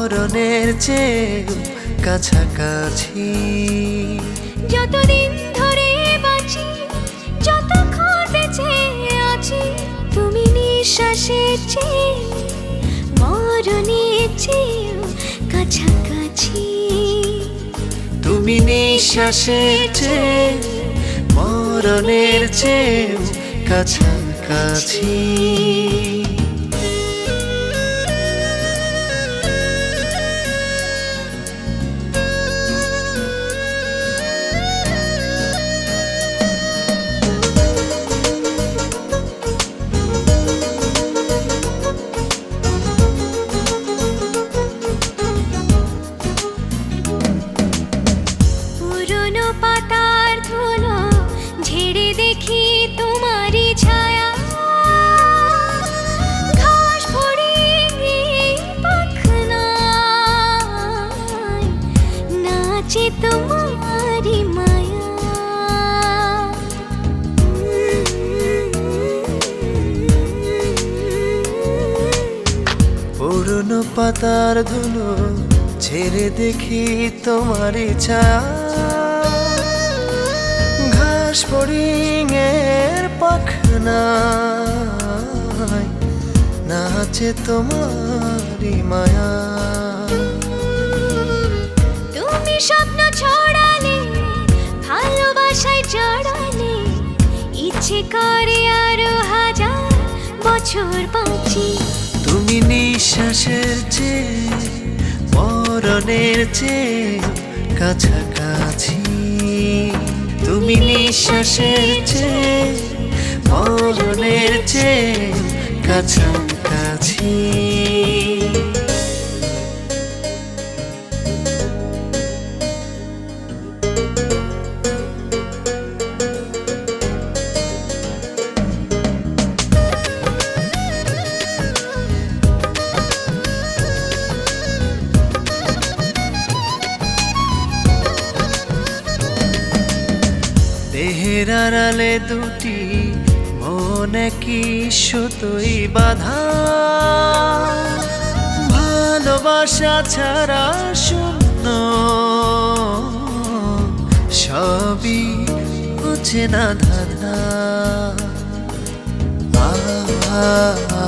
মরণের চেয়ে কাছাকাছি। যতদিন ধরে বাঁচি যতক্ষণ বেঁচে আছি তুমি নিঃশ্বাসের চেয়ে মরণের চেয়েও কাছাকাছি। তুমি নিঃশ্বাসের চেয়ে মরণের চেয়ে কাছাকাছি। পাতার ধুলো ছেড়ে দেখি তোমার ছায়া ঘাস ফড়িং এর পাখনা নাচে তোমারই মায়া। তুমি স্বপ্ন ছড়ালে, ভালোবাসায় জড়ালে ইচ্ছে করে আরও হাজার বছর বাঁচি। তুমি নিঃশ্বাসের চেয়ে মরণের চেয়ে কাছাকাছি। তুমি নিঃশ্বাসের চেয়ে মরণের চেয়ে কাছাকাছি। দেহের আড়ালে দুটি মনে কি সুতোই বাধা? ভালোবাসা ছাড়া শূন্য সবই বুঝে না ধাঁধা। আ, আ, আ, আ,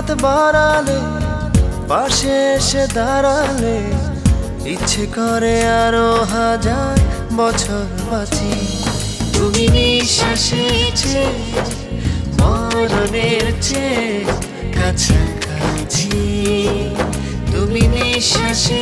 হাত বাড়ালে, পাশে এসে দাঁড়ালে, ইচ্ছে করে আরও হাজার বছর বাঁচি। তুমি নিঃশ্বাসে মরণের চেয়ে কাছাকাছি। তুমি নিঃশ্বাসের